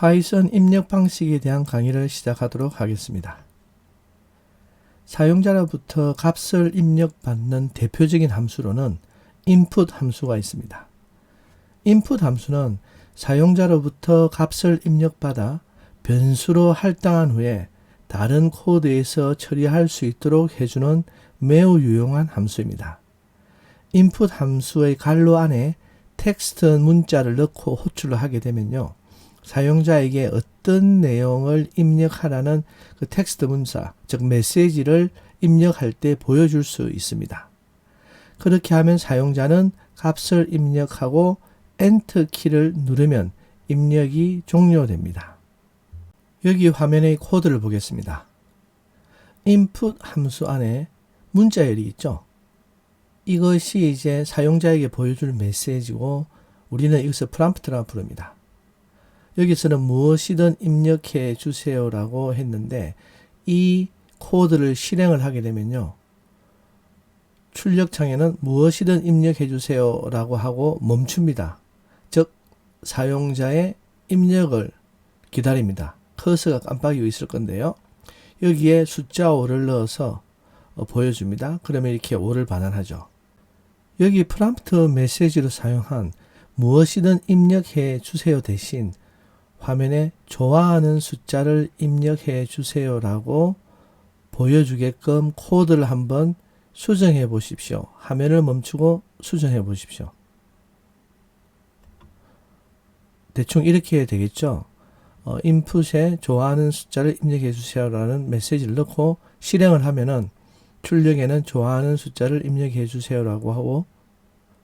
파이썬 입력 방식에 대한 강의를 시작하도록 하겠습니다. 사용자로부터 값을 입력받는 대표적인 함수로는 input 함수가 있습니다. input 함수는 사용자로부터 값을 입력받아 변수로 할당한 후에 다른 코드에서 처리할 수 있도록 해주는 매우 유용한 함수입니다. input 함수의 갈로 안에 텍스트 문자를 넣고 호출을 하게 되면요. 사용자에게 어떤 내용을 입력하라는 그 텍스트 문자, 즉 메시지를 입력할 때 보여줄 수 있습니다. 그렇게 하면 사용자는 값을 입력하고 엔터 키를 누르면 입력이 종료됩니다. 여기 화면의 코드를 보겠습니다. input 함수 안에 문자열이 있죠. 이것이 이제 사용자에게 보여줄 메시지고 우리는 이것을 프람프트라 부릅니다. 여기서는 무엇이든 입력해 주세요라고 했는데 이 코드를 실행을 하게 되면요. 출력창에는 무엇이든 입력해 주세요라고 하고 멈춥니다. 즉 사용자의 입력을 기다립니다. 커서가 깜빡이고 있을 건데요. 여기에 숫자 5를 넣어서 어, 보여줍니다. 그러면 이렇게 5를 반환하죠. 여기 프람프트 메시지로 사용한 무엇이든 입력해 주세요 대신 화면에 좋아하는 숫자를 입력해 주세요라고 보여주게끔 코드를 한번 수정해 보십시오. 화면을 멈추고 수정해 보십시오. 대충 이렇게 되겠죠. 어, 인풋에 좋아하는 숫자를 입력해 주세요라는 메시지를 넣고 실행을 하면은 출력에는 좋아하는 숫자를 입력해 주세요라고 하고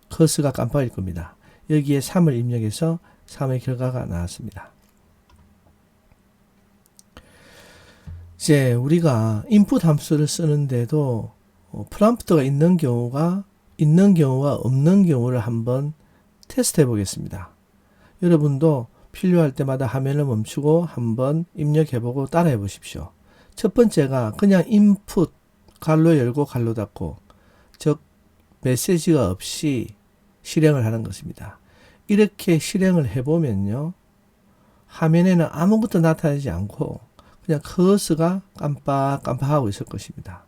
커스가 깜빡일 겁니다. 여기에 3을 입력해서 3의 결과가 나왔습니다. 이제 우리가 input 함수를 쓰는데도 어, 프롬프트가 있는 경우가 있는 경우와 없는 경우를 한번 테스트해 보겠습니다. 여러분도 필요할 때마다 화면을 멈추고 한번 입력해 보고 따라해 보십시오. 첫 번째가 그냥 input 갈로 열고 갈로 닫고 즉 메시지가 없이 실행을 하는 것입니다. 이렇게 실행을 해보면요. 화면에는 아무것도 나타나지 않고 그냥 커서가 깜빡깜빡하고 있을 것입니다.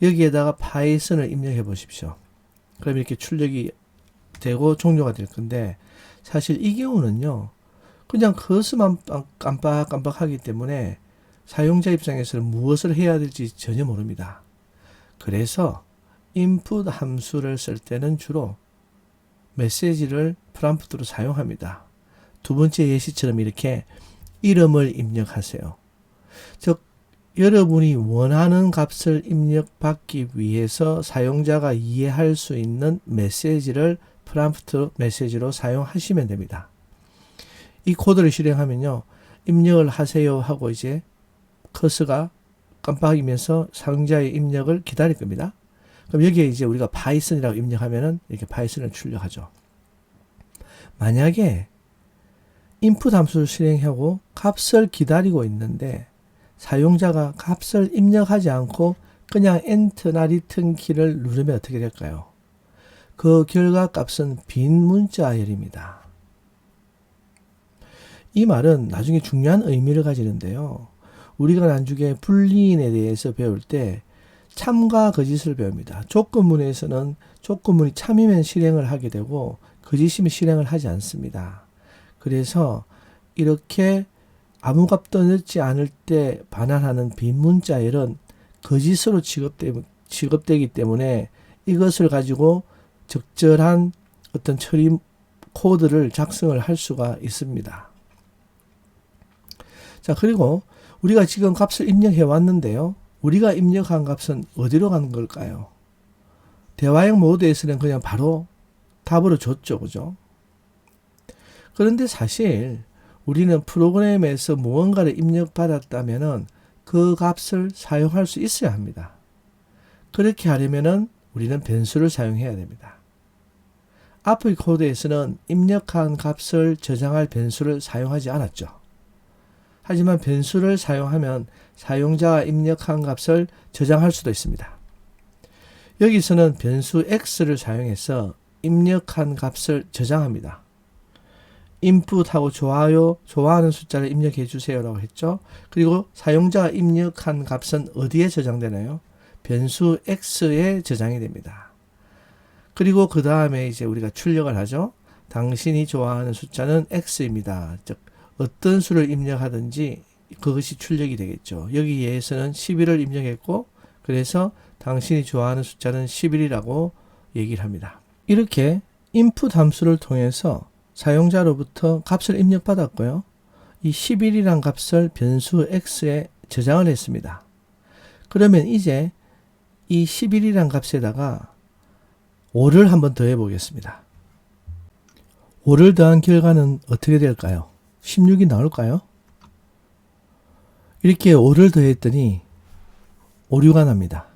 여기에다가 파이썬을 입력해 보십시오. 그럼 이렇게 출력이 되고 종료가 될 건데 사실 이 경우는요. 그냥 커서만 깜빡깜빡하기 때문에 사용자 입장에서는 무엇을 해야 될지 전혀 모릅니다. 그래서 input 함수를 쓸 때는 주로 메시지를 프람프트로 사용합니다. 두 번째 예시처럼 이렇게 이름을 입력하세요. 즉, 여러분이 원하는 값을 입력받기 위해서 사용자가 이해할 수 있는 메시지를 프람프트 메시지로 사용하시면 됩니다. 이 코드를 실행하면요. 입력을 하세요 하고 이제 커서가 깜빡이면서 사용자의 입력을 기다릴 겁니다. 그럼 여기에 이제 우리가 파이썬이라고 입력하면은 이렇게 파이썬을 출력하죠. 만약에 인풋 함수를 실행하고 값을 기다리고 있는데 사용자가 값을 입력하지 않고 그냥 엔터나 리턴 키를 누르면 어떻게 될까요? 그 결과 값은 빈 문자열입니다. 이 말은 나중에 중요한 의미를 가지는데요. 우리가 나중에 불리인에 대해서 배울 때 참과 거짓을 배웁니다. 조건문에서는 조건문이 참이면 실행을 하게 되고 거짓이면 실행을 하지 않습니다. 그래서 이렇게 아무 값도 넣지 않을 때 반환하는 빈 문자열은 거짓으로 취급되, 취급되기 때문에 이것을 가지고 적절한 어떤 처리 코드를 작성을 할 수가 있습니다. 자, 그리고 우리가 지금 값을 입력해 왔는데요. 우리가 입력한 값은 어디로 간 걸까요? 대화형 모드에서는 그냥 바로 답으로 줬죠. 그죠? 그런데 사실 우리는 프로그램에서 무언가를 입력받았다면 그 값을 사용할 수 있어야 합니다. 그렇게 하려면 우리는 변수를 사용해야 됩니다. 앞의 코드에서는 입력한 값을 저장할 변수를 사용하지 않았죠. 하지만 변수를 사용하면 사용자가 입력한 값을 저장할 수도 있습니다. 여기서는 변수 x를 사용해서 입력한 값을 저장합니다. Input하고 좋아요, 좋아하는 숫자를 입력해 주세요라고 했죠. 그리고 사용자가 입력한 값은 어디에 저장되나요? 변수 x에 저장이 됩니다. 그리고 그 다음에 이제 우리가 출력을 하죠. 당신이 좋아하는 숫자는 x입니다. 즉 어떤 수를 입력하든지 그것이 출력이 되겠죠. 여기에서는 11을 입력했고 그래서 당신이 좋아하는 숫자는 11이라고 얘기를 합니다. 이렇게 input 함수를 통해서 사용자로부터 값을 입력받았고요. 이 11이란 값을 변수 x에 저장을 했습니다. 그러면 이제 이 11이란 값에다가 5를 한번 더해 보겠습니다. 5를 더한 결과는 어떻게 될까요? 16이 나올까요? 이렇게 5를 더했더니 오류가 납니다.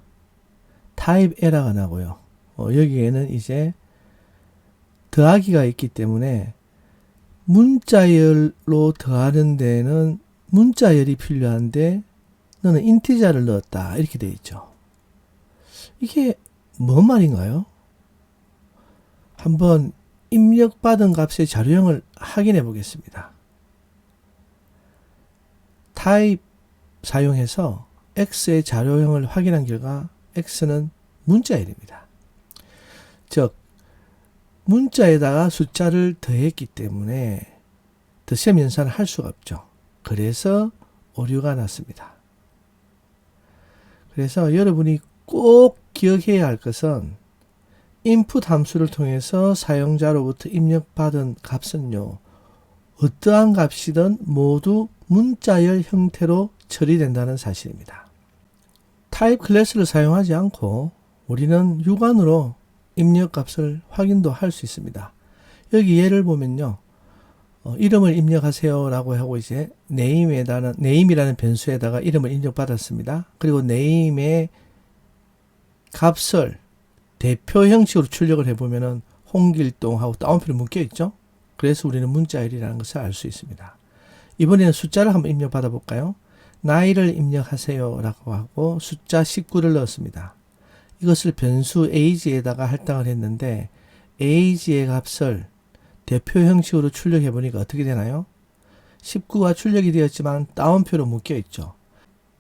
타입 에러가 나고요. 어, 여기에는 이제 더하기가 있기 때문에 문자열로 더하는 데는 문자열이 필요한데 너는 인티자를 넣었다 이렇게 되어 있죠. 이게 뭔 말인가요? 한번 입력받은 값의 자료형을 확인해 보겠습니다. 타입 사용해서 x의 자료형을 확인한 결과 x는 문자열입니다. 즉 문자에다가 숫자를 더했기 때문에 덧셈 연산을 할 수가 없죠. 그래서 오류가 났습니다. 그래서 여러분이 꼭 기억해야 할 것은 input 함수를 통해서 사용자로부터 입력받은 값은요. 어떠한 값이든 모두 문자열 형태로 처리된다는 사실입니다. 타입 클래스를 사용하지 않고 우리는 육안으로 입력 값을 확인도 할 수 있습니다. 여기 예를 보면요. 어, 이름을 입력하세요라고 하고 이제 name에다는 name이라는 변수에다가 이름을 입력받았습니다. 그리고 name의 값을 대표 형식으로 출력을 해보면은 홍길동하고 따옴표로 묶여 있죠. 그래서 우리는 문자열이라는 것을 알 수 있습니다. 이번에는 숫자를 한번 입력받아 볼까요? 나이를 입력하세요라고 하고 숫자 19를 넣었습니다. 이것을 변수 age에다가 할당을 했는데 age의 값을 대표 형식으로 출력해 보니까 어떻게 되나요? 19가 출력이 되었지만 따옴표로 묶여 있죠.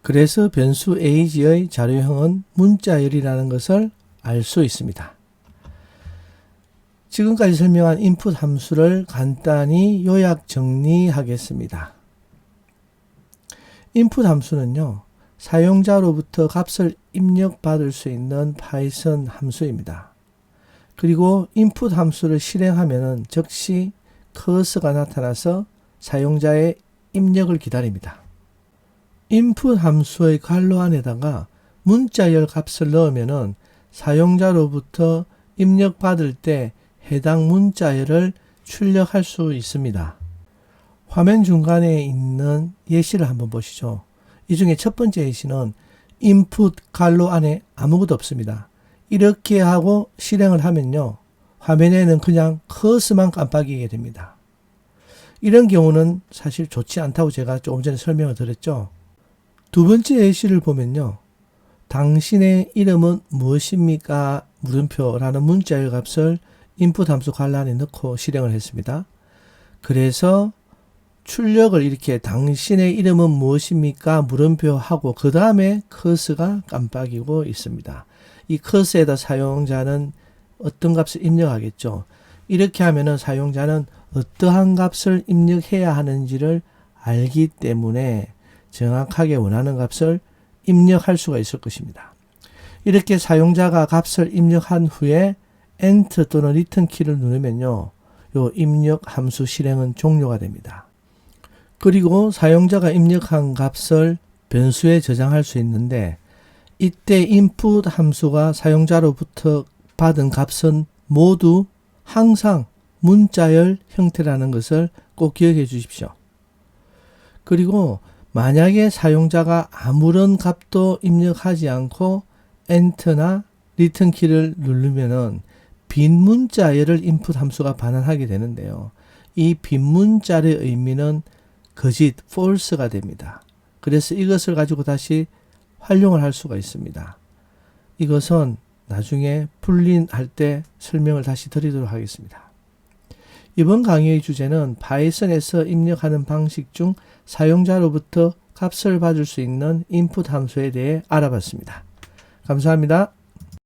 그래서 변수 age의 자료형은 문자열이라는 것을 알 수 있습니다. 지금까지 설명한 input 함수를 간단히 요약 정리하겠습니다. input 함수는요, 사용자로부터 값을 입력받을 수 있는 파이썬 함수입니다. 그리고 input 함수를 실행하면 즉시 커서가 나타나서 사용자의 입력을 기다립니다. input 함수의 괄호 안에다가 문자열 값을 넣으면 사용자로부터 입력받을 때 해당 문자열을 출력할 수 있습니다. 화면 중간에 있는 예시를 한번 보시죠. 이 중에 첫 번째 예시는 input 갈로 안에 아무것도 없습니다. 이렇게 하고 실행을 하면요. 화면에는 그냥 커스만 깜빡이게 됩니다. 이런 경우는 사실 좋지 않다고 제가 조금 전에 설명을 드렸죠. 두 번째 예시를 보면요. 당신의 이름은 무엇입니까? 물음표라는 문자의 값을 input 함수 관란에 넣고 실행을 했습니다. 그래서 출력을 이렇게 당신의 이름은 무엇입니까? 물음표 하고 그 다음에 커스가 깜빡이고 있습니다. 이 커스에다 사용자는 어떤 값을 입력하겠죠. 이렇게 하면은 사용자는 어떠한 값을 입력해야 하는지를 알기 때문에 정확하게 원하는 값을 입력할 수가 있을 것입니다. 이렇게 사용자가 값을 입력한 후에 Enter 또는 Return 키를 누르면요. 요 입력 함수 실행은 종료가 됩니다. 그리고 사용자가 입력한 값을 변수에 저장할 수 있는데 이때 input 함수가 사용자로부터 받은 값은 모두 항상 문자열 형태라는 것을 꼭 기억해 주십시오. 그리고 만약에 사용자가 아무런 값도 입력하지 않고 엔터나 리턴 키를 누르면은 빈 문자열을 input 함수가 반환하게 되는데요. 이 빈 문자의 의미는 거짓, false가 됩니다. 그래서 이것을 가지고 다시 활용을 할 수가 있습니다. 이것은 나중에 풀린할 때 설명을 다시 드리도록 하겠습니다. 이번 강의의 주제는 파이썬에서 입력하는 방식 중 사용자로부터 값을 받을 수 있는 인풋 함수에 대해 알아봤습니다. 감사합니다.